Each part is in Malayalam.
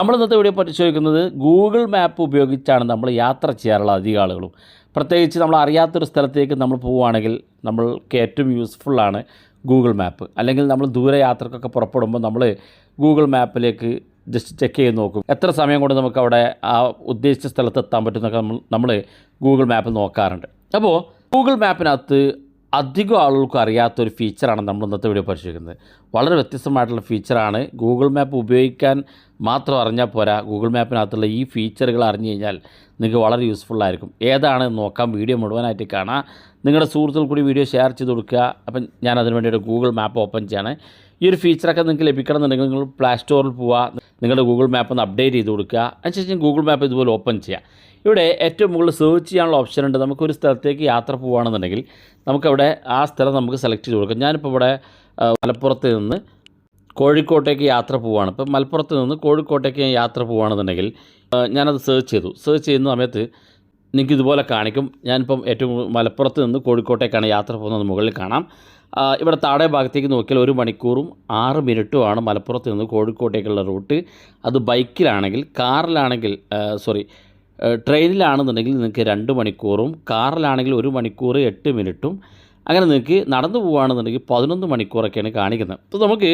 നമ്മൾ ഇന്നത്തെ വീഡിയോ പരിശോധിക്കുന്നത് ഗൂഗിൾ മാപ്പ് ഉപയോഗിച്ചാണ് നമ്മൾ യാത്ര ചെയ്യാറുള്ള അധികം ആളുകളും പ്രത്യേകിച്ച് നമ്മൾ അറിയാത്തൊരു സ്ഥലത്തേക്ക് നമ്മൾ പോവുകയാണെങ്കിൽ നമ്മൾക്ക് ഏറ്റവും യൂസ്ഫുള്ളാണ് ഗൂഗിൾ മാപ്പ്. അല്ലെങ്കിൽ നമ്മൾ ദൂര യാത്രക്കൊക്കെ പുറപ്പെടുമ്പോൾ നമ്മൾ ഗൂഗിൾ മാപ്പിലേക്ക് ജസ്റ്റ് ചെക്ക് ചെയ്ത് നോക്കും. എത്ര സമയം കൊണ്ട് നമുക്ക് അവിടെ ആ ഉദ്ദേശിച്ച സ്ഥലത്ത് എത്താൻ പറ്റുന്നൊക്കെ നമ്മൾ നമ്മൾ ഗൂഗിൾ മാപ്പ് നോക്കാറുണ്ട്. അപ്പോൾ ഗൂഗിൾ മാപ്പിനകത്ത് അധികം ആളുകൾക്ക് അറിയാത്തൊരു ഫീച്ചറാണ് നമ്മൾ ഇന്നത്തെ വീഡിയോ പരിശോധിക്കുന്നത്. വളരെ വ്യത്യസ്തമായിട്ടുള്ള ഫീച്ചറാണ് ഗൂഗിൾ മാപ്പ് ഉപയോഗിക്കാൻ മാത്രം അറിഞ്ഞാൽ പോരാ. ഗൂഗിൾ മാപ്പിനകത്തുള്ള ഈ ഫീച്ചറുകൾ അറിഞ്ഞു കഴിഞ്ഞാൽ നിങ്ങൾക്ക് വളരെ യൂസ്ഫുൾ ആയിരിക്കും. ഏതാണ് നോക്കാം. വീഡിയോ മുഴുവനായിട്ട് കാണാം. നിങ്ങളുടെ സുഹൃത്തുക്കൾ കൂടി വീഡിയോ ഷെയർ ചെയ്ത് കൊടുക്കുക. അപ്പം ഞാൻ അതിനുവേണ്ടി ഒരു ഗൂഗിൾ മാപ്പ് ഓപ്പൺ ചെയ്യാണ്. ഈ ഒരു ഫീച്ചറൊക്കെ നിങ്ങൾക്ക് ലഭിക്കണമെന്നുണ്ടെങ്കിൽ നിങ്ങൾ പ്ലേ സ്റ്റോറിൽ പോവുക. നിങ്ങളുടെ ഗൂഗിൾ മാപ്പ് ഒന്ന് അപ്ഡേറ്റ് ചെയ്ത് കൊടുക്കുക. അതിനുശേഷം ഗൂഗിൾ മാപ്പ് ഇതുപോലെ ഓപ്പൺ ചെയ്യുക. ഇവിടെ ഏറ്റവും മുകളിൽ സെർച്ച് ചെയ്യാനുള്ള ഓപ്ഷൻ ഉണ്ട്. നമുക്കൊരു സ്ഥലത്തേക്ക് യാത്ര പോവുകയാണെന്നുണ്ടെങ്കിൽ നമുക്കവിടെ ആ സ്ഥലം നമുക്ക് സെലക്ട് ചെയ്ത് കൊടുക്കാം. ഞാനിപ്പോൾ ഇവിടെ മലപ്പുറത്ത് നിന്ന് കോഴിക്കോട്ടേക്ക് യാത്ര പോവുകയാണ് ഇപ്പം മലപ്പുറത്ത് നിന്ന് കോഴിക്കോട്ടേക്ക് യാത്ര പോവുകയാണെന്നുണ്ടെങ്കിൽ ഞാനത് സെർച്ച് ചെയ്തു. സെർച്ച് ചെയ്യുന്ന സമയത്ത് നിങ്ങൾക്ക് ഇതുപോലെ കാണിക്കും. ഞാനിപ്പം ഏറ്റവും മലപ്പുറത്ത് നിന്ന് കോഴിക്കോട്ടേക്കാണ് യാത്ര പോകുന്നത്. മുകളിൽ കാണാം. ഇവിടെ താഴെ ഭാഗത്തേക്ക് നോക്കിയാൽ ഒരു മണിക്കൂറും ആറ് മിനിറ്റുമാണ് മലപ്പുറത്ത് നിന്ന് കോഴിക്കോട്ടേക്കുള്ള റൂട്ട്. അത് ബൈക്കിലാണെങ്കിൽ കാറിലാണെങ്കിൽ സോറി ട്രെയിനിലാണെന്നുണ്ടെങ്കിൽ നിങ്ങൾക്ക് രണ്ട് മണിക്കൂറും കാറിലാണെങ്കിൽ ഒരു മണിക്കൂർ എട്ട് മിനിറ്റും. അങ്ങനെ നിങ്ങൾക്ക് നടന്നു പോവുകയാണെന്നുണ്ടെങ്കിൽ പതിനൊന്ന് മണിക്കൂറൊക്കെയാണ് കാണിക്കുന്നത്. അപ്പോൾ നമുക്ക്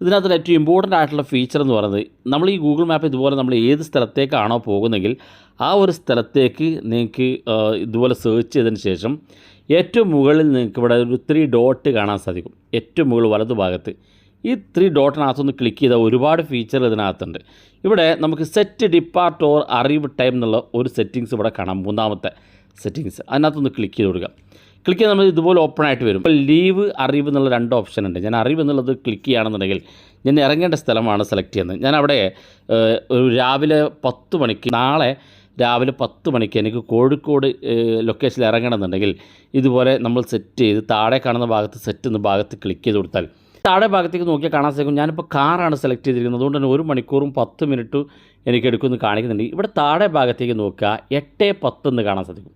ഇതിനകത്ത് ഏറ്റവും ഇമ്പോർട്ടന്റ് ആയിട്ടുള്ള ഫീച്ചർ എന്ന് പറയുന്നത് നമ്മൾ ഈ ഗൂഗിൾ മാപ്പ് ഇതുപോലെ നമ്മൾ ഏത് സ്ഥലത്തേക്കാണോ പോകുന്നതെങ്കിൽ ആ ഒരു സ്ഥലത്തേക്ക് നിങ്ങൾക്ക് ഇതുപോലെ സെർച്ച് ചെയ്തതിന് ശേഷം ഏറ്റവും മുകളിൽ നിങ്ങൾക്ക് ഇവിടെ ഒരു ത്രീ ഡോട്ട് കാണാൻ സാധിക്കും. ഏറ്റവും മുകളിൽ വലതു ഭാഗത്ത്. ഈ ത്രീ ഡോട്ടിനകത്തൊന്ന് ക്ലിക്ക് ചെയ്താൽ ഒരുപാട് ഫീച്ചർ ഇതിനകത്തുണ്ട്. ഇവിടെ നമുക്ക് set depart or arrive time എന്നുള്ള ഒരു സെറ്റിങ്സ് ഇവിടെ കാണാം. മൂന്നാമത്തെ സെറ്റിങ്സ് അതിനകത്തൊന്ന് ക്ലിക്ക് ചെയ്ത് കൊടുക്കുക ക്ലിക്ക് ചെയ്താൽ നമ്മൾ ഇതുപോലെ ഓപ്പൺ ആയിട്ട് വരും. ഇപ്പോൾ ലീവ് അറിവ് എന്നുള്ള രണ്ട് ഓപ്ഷൻ ഉണ്ട്. ഞാൻ അറിവ് എന്നുള്ളത് ക്ലിക്ക് ചെയ്യുകയാണെന്നുണ്ടെങ്കിൽ ഞാൻ ഇറങ്ങേണ്ട സ്ഥലമാണ് സെലക്ട് ചെയ്യുന്നത്. ഞാൻ അവിടെ ഒരു രാവിലെ പത്ത് മണിക്ക് നാളെ രാവിലെ പത്ത് മണിക്ക് എനിക്ക് കോഴിക്കോട് ലൊക്കേഷനിൽ ഇറങ്ങണമെന്നുണ്ടെങ്കിൽ ഇതുപോലെ നമ്മൾ സെറ്റ് ചെയ്ത് താഴെ കാണുന്ന ഭാഗത്ത് സെറ്റ് എന്ന ഭാഗത്ത് ക്ലിക്ക് ചെയ്ത് കൊടുത്താൽ താഴെ ഭാഗത്തേക്ക് നോക്കിയാൽ കാണാൻ സാധിക്കും. ഞാനിപ്പോൾ കാറാണ് സെലക്ട് ചെയ്തിരിക്കുന്നത്. അതുകൊണ്ട് തന്നെ ഒരു മണിക്കൂറും പത്ത് മിനിറ്റും എനിക്ക് എടുക്കുമെന്ന് കാണിക്കുന്നുണ്ട്. ഇവിടെ താഴെ ഭാഗത്തേക്ക് നോക്കുക. എട്ട് പത്ത് എന്ന് കാണാൻ സാധിക്കും.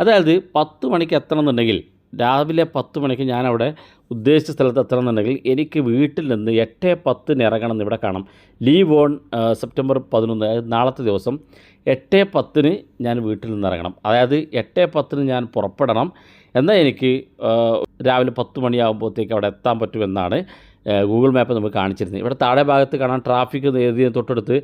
അതായത് പത്ത് മണിക്ക് എത്തണം എന്നുണ്ടെങ്കിൽ രാവിലെ പത്ത് മണിക്ക് ഞാൻ അവിടെ ഉദ്ദേശിച്ച സ്ഥലത്ത് എത്തണം എന്നുണ്ടെങ്കിൽ എനിക്ക് വീട്ടിൽ നിന്ന് എട്ട് പത്തിന് ഇറങ്ങണം ഇവിടെ കാണാം. ലീവ് ഓൺ സെപ്റ്റംബർ പതിനൊന്ന് അതായത് നാളത്തെ ദിവസം എട്ട് പത്തിന് ഞാൻ വീട്ടിൽ നിന്ന് ഇറങ്ങണം. അതായത് എട്ട് പത്തിന് ഞാൻ പുറപ്പെടണം. എന്നാൽ എനിക്ക് രാവിലെ പത്ത് മണിയാകുമ്പോഴത്തേക്ക് അവിടെ എത്താൻ പറ്റുമെന്നാണ് ഗൂഗിൾ മാപ്പ് നമുക്ക് കാണിച്ചിരുന്നത് ഇവിടെ താഴെ ഭാഗത്ത് കാണാൻ ട്രാഫിക് എഴുതിയ തൊട്ടടുത്ത്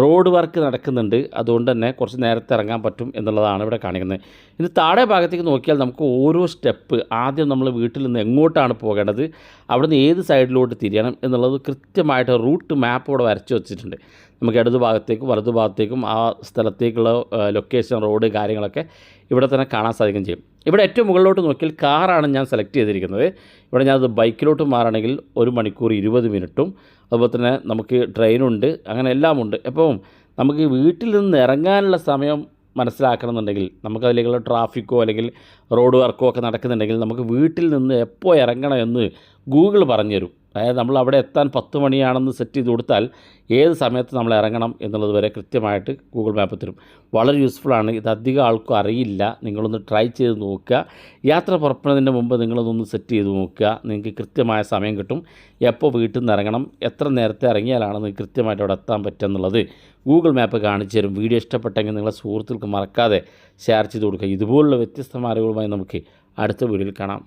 റോഡ് വർക്ക് നടക്കുന്നുണ്ട്. അതുകൊണ്ട് തന്നെ കുറച്ച് നേരത്തെ ഇറങ്ങാൻ പറ്റും എന്നുള്ളതാണ് ഇവിടെ കാണിക്കുന്നത്. ഇനി താഴെ ഭാഗത്തേക്ക് നോക്കിയാൽ നമുക്ക് ഓരോ സ്റ്റെപ്പ് ആദ്യം നമ്മൾ വീട്ടിൽ നിന്ന് എങ്ങോട്ടാണ് പോകേണ്ടത് അവിടുന്ന് ഏത് സൈഡിലോട്ട് തിരിയണം എന്നുള്ളത് കൃത്യമായിട്ട് റൂട്ട് മാപ്പ് ഇവിടെ വരച്ച് വെച്ചിട്ടുണ്ട്. നമുക്ക് ഇടതു ഭാഗത്തേക്കും വലതു ഭാഗത്തേക്കും ആ സ്ഥലത്തേക്കുള്ള ലൊക്കേഷൻ റോഡ് കാര്യങ്ങളൊക്കെ ഇവിടെ തന്നെ കാണാൻ സാധിക്കും ചെയ്യും. ഇവിടെ ഏറ്റവും മുകളിലോട്ട് നോക്കിയാൽ കാറാണ് ഞാൻ സെലക്ട് ചെയ്തിരിക്കുന്നത്. ഇവിടെ ഞാനത് ബൈക്കിലോട്ട് മാറണമെങ്കിൽ ഒരു മണിക്കൂർ ഇരുപത് മിനിറ്റും. അതുപോലെ തന്നെ നമുക്ക് ട്രെയിനുണ്ട് അങ്ങനെ എല്ലാമുണ്ട് എപ്പം നമുക്ക് വീട്ടിൽ നിന്ന് ഇറങ്ങാനുള്ള സമയം മനസ്സിലാക്കണമെന്നുണ്ടെങ്കിൽ നമുക്ക് അതിലേക്കുള്ള ട്രാഫിക്കോ അല്ലെങ്കിൽ റോഡ് വർക്കോ ഒക്കെ നടക്കുന്നുണ്ടെങ്കിൽ നമുക്ക് വീട്ടിൽ നിന്ന് എപ്പോൾ ഇറങ്ങണമെന്ന് ഗൂഗിൾ പറഞ്ഞു തരും അതായത് നമ്മൾ അവിടെ എത്താൻ പത്ത് മണിയാണെന്ന് സെറ്റ് ചെയ്ത് കൊടുത്താൽ ഏത് സമയത്ത് നമ്മൾ ഇറങ്ങണം എന്നുള്ളത് വരെ കൃത്യമായിട്ട് ഗൂഗിൾ മാപ്പ് തരും വളരെ യൂസ്ഫുള്ളാണ് ഇത് അധികം ആൾക്കും അറിയില്ല. നിങ്ങളൊന്ന് ട്രൈ ചെയ്ത് നോക്കുക. യാത്ര പുറപ്പെടുന്നതിന് മുമ്പ് നിങ്ങളതൊന്ന് സെറ്റ് ചെയ്ത് നോക്കുക. നിങ്ങൾക്ക് കൃത്യമായ സമയം കിട്ടും. എപ്പോൾ വീട്ടിൽ നിന്ന് ഇറങ്ങണം എത്ര നേരത്തെ ഇറങ്ങിയാലാണ് നിങ്ങൾക്ക് കൃത്യമായിട്ട് അവിടെ എത്താൻ പറ്റുക എന്നുള്ളത് ഗൂഗിൾ മാപ്പ് കാണിച്ചു തരും. വീഡിയോ ഇഷ്ടപ്പെട്ടെങ്കിൽ നിങ്ങളെ സുഹൃത്തുക്കൾക്ക് മറക്കാതെ ഷെയർ ചെയ്ത് കൊടുക്കുക. ഇതുപോലുള്ള വ്യത്യസ്തമായ അറിവുകളുമായി നമുക്ക് അടുത്ത വീഡിയോയിൽ കാണാം.